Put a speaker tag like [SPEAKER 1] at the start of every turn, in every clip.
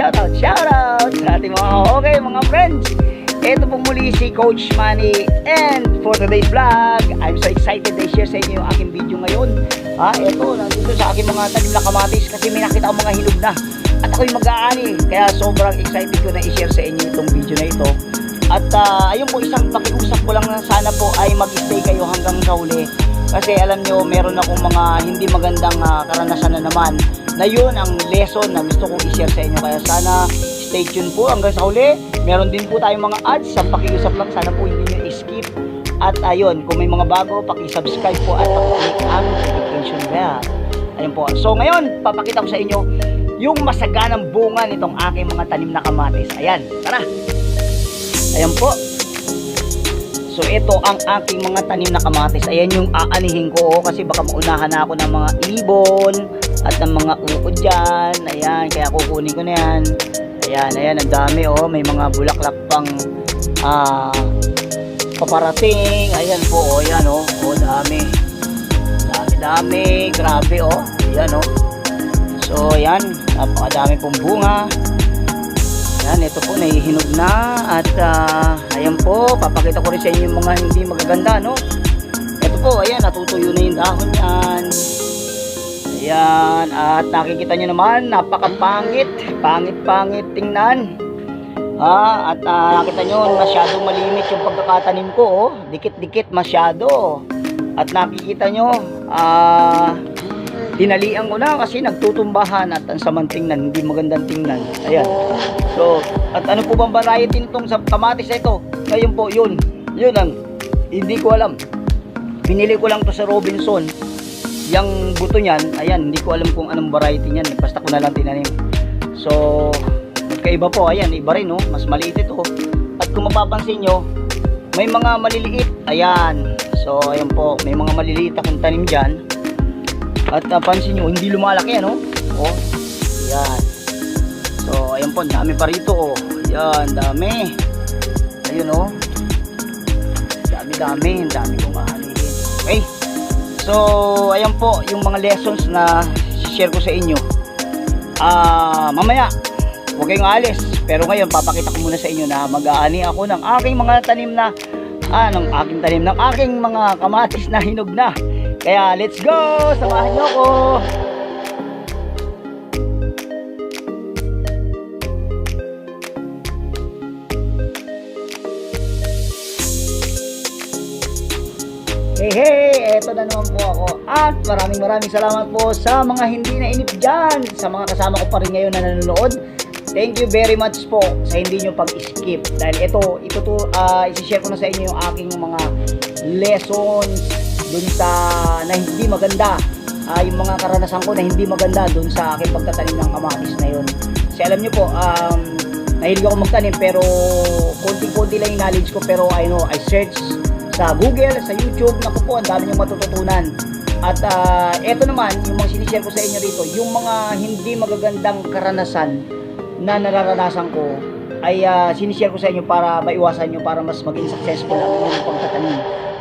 [SPEAKER 1] Shoutout, shoutout, sa ating mga okay mga friends. Ito pong muli si Coach Manny and for today's vlog, I'm so excited na i-share sa inyo yung aking video ngayon. Ha, ito, nandito sa aking mga talim na kamatis kasi may nakita akong mga hinog na. At ako'y mag-aani, kaya sobrang excited ko na i-share sa inyo itong video na ito. At ah, ayun po, isang pakiusap ko lang na sana po ay mag-stay kayo hanggang sa. Kasi alam nyo, meron akong mga hindi magandang ah, karanasan na naman na yun ang lesson na gusto kong i-share sa inyo. Kaya sana stay tuned po hanggang sa huli. Meron din po tayong mga ads sa pakiusap lang. Sana po hindi nyo skip At ayun, kung may mga bago, paki-subscribe po at paki-click ang notification bell. Ayun po. So ngayon, papakita ko sa inyo yung masaganang bunga nitong aking mga tanim na kamatis. Ayan, tara! Ayan po. So ito ang aking mga tanim na kamatis. Ayan yung aanihin ko oh, kasi baka maunahan na ako ng mga ibon at ng mga uod dyan. Ayan, kaya kukunin ko na yan. Ayan, ayan, ang dami oh. May mga bulaklak pang ah, paparating. Ayan po, oh, ayan oh. Oh, dami. Dami, dami. Grabe oh. Ayan oh. So, ayan. Napakadami pong bunga. Ayan, ito po, nahihinog na. At, ah, ayan po, papakita ko rin sa inyo yung mga hindi magaganda, no? Ito po, ayan, natutuyo na yung dahon yan. Ayan, at nakikita nyo naman, napakapangit. Pangit-pangit tingnan. Ah, at ah, nakita nyo, masyadong malimit yung pagkakatanim ko, oh. Dikit-dikit masyado. At nakikita nyo, ah, tinalian ko na kasi nagtutumbahan at ang samang tingnan, hindi magandang tingnan. Ayan. So, at ano po bang variety nitong sa kamatis na ito? Ngayon po, yun. Yun ang hindi ko alam. Binili ko lang to sa Robinson. Yang buto niyan, ayan, hindi ko alam kung anong variety niyan. Basta ko na lang tinanim. So, magkaiba po, ayan, iba rin, no? Mas maliit ito. At kung mapapansin nyo, may mga maliliit. Ayan. So, ayan po, may mga maliliit akong tanim dyan. At napansin nyo, hindi lumalaki, ano? Oh, yan. So, ayan po, dami pa rito, oh. Yan, dami. Ayun, oh. Dami, dami. Kong aanihin. Okay. So, ayan po, yung mga lessons na share ko sa inyo. Ah, mamaya, huwag kayong alis. Pero ngayon, papakita ko muna sa inyo na mag-aani ako ng aking mga tanim na, ah, ng aking tanim, ng aking mga kamatis na hinog na. Kaya, let's go! Samahan nyo ako! Hey, hey! Eto na naman po ako. At maraming maraming salamat po sa mga hindi na inip dyan. Sa mga kasama ko pa rin ngayon na nanonood. Thank you very much po sa hindi nyo pag-skip. Dahil ito, ito to, uh, isi-share ko na sa inyo yung aking mga lessons dun sa na hindi maganda. Ah, yung mga karanasan ko na hindi maganda dun sa aking pagtatanim ng kamatis na yun. Kasi alam nyo po, um, nahilig ako magtanim pero konti-konti lang yung knowledge ko pero I know, I search sa Google, sa YouTube, naku po, ang dami niyong matututunan. At ah, eto naman, yung mga sinishare ko sa inyo dito, yung mga hindi magagandang karanasan na nararanasan ko, ay uh, sinishare ko sa inyo para maiwasan nyo, para mas maging successful ang inyong pagtatanim.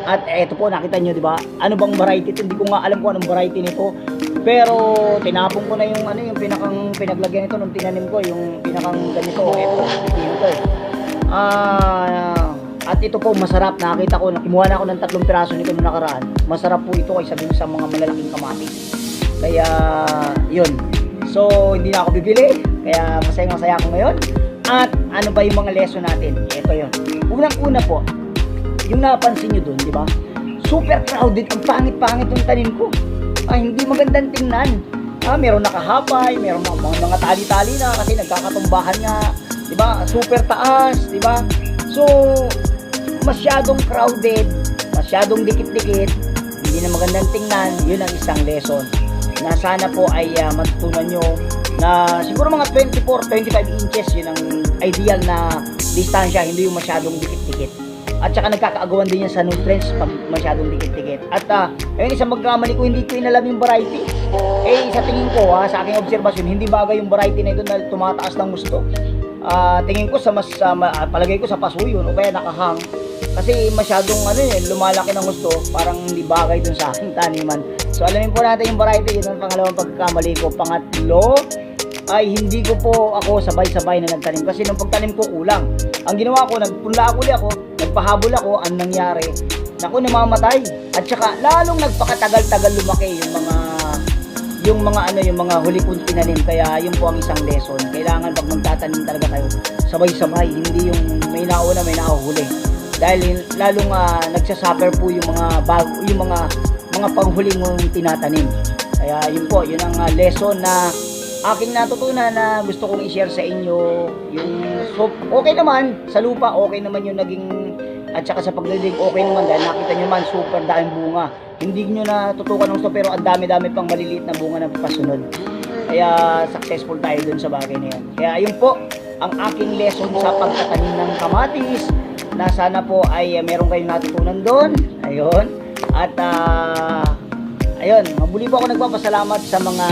[SPEAKER 1] At eto po, nakita nyo, di ba? Ano bang variety ito? Hindi ko nga alam kung anong variety nito. Pero tinapon ko na yung ano yung pinakang pinaglagyan nito nung tinanim ko, yung pinakang ganito, eto, pipino to. eh. Ah, at ito po masarap. Nakita ko, nakimuha na ako ng tatlong piraso nito noong nakaraan. Masarap po ito kaysa dun sa mga malalaking kamatis. Kaya, yun. So, hindi na ako bibili. Kaya masayang masaya ako ngayon. At ano ba yung mga lesson natin? Ito yun. Unang-una po, yung napansin nyo dun, di ba? Super crowded. Ang pangit-pangit yung tanim ko. Ah, hindi magandang tingnan. Ah, meron nakahapay, meron mga, mga, mga tali-tali na kasi nagkakatumbahan nga. Di ba? Super taas, di ba? So, masyadong crowded, masyadong dikit-dikit, hindi na magandang tingnan, yun ang isang lesson. Na sana po ay uh, matutunan nyo na siguro mga 24, 25 inches, yun ang ideal na distansya, hindi yung masyadong dikit-dikit. At saka nagkakaagawan din yan sa nutrients pag masyadong dikit-dikit. At uh, ayun, isang magkamali ko, hindi ko inalam yung variety. Eh, sa tingin ko, ha, sa aking obserbasyon, hindi bagay yung variety na ito na tumataas ng gusto. Uh, tingin ko sa mas, uh, palagay ko sa pasuyo, o kaya nakahang. Kasi masyadong ano eh, lumalaki ng gusto, parang hindi bagay dun sa aking taniman. So alamin po natin yung variety, yun ang pangalawang pagkamali ko. Pangatlo, ay hindi ko po ako sabay-sabay na nagtanim kasi nung pagtanim ko kulang. Ang ginawa ko, nagpunla ako ulit ako, nagpahabol ako, ang nangyari, naku namamatay. At saka lalong nagpakatagal-tagal lumaki yung mga yung mga ano yung mga huli kong tinanim. Kaya yun po ang isang lesson. Kailangan pag magtatanim talaga kayo sabay-sabay. Hindi yung may nauna may nahuhuli. Dahil lalong uh, nagsasuffer po yung mga bago yung mga mga panghuli mong tinatanim. Kaya yun po yun ang uh, lesson na aking natutunan na gusto kong i-share sa inyo yung so, okay naman sa lupa okay naman yung naging at saka sa pagdidig okay naman dahil nakita nyo naman super daming bunga. Hindi nyo natutukan ng gusto pero ang dami-dami pang maliliit na bunga na pasunod. Kaya successful tayo dun sa bagay na yan. Kaya ayun po ang aking lesson sa pagtatanim ng kamatis na sana po ay uh, meron kayong natutunan doon ayun. At ah, ayun mabuli po ako nagpapasalamat sa mga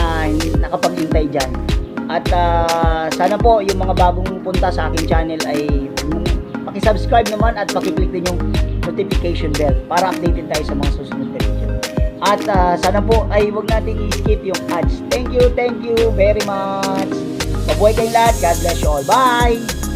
[SPEAKER 1] nakapag-intay dyan at ah, sana po yung mga bagong punta sa aking channel ay pakisubscribe naman at pakiclick din yung notification bell para updated tayo sa mga susunod na video. At ah, sana po ay wag nating i-skip yung ads. Thank you, thank you very much. Mabuhay kayong lahat. God bless you all. Bye!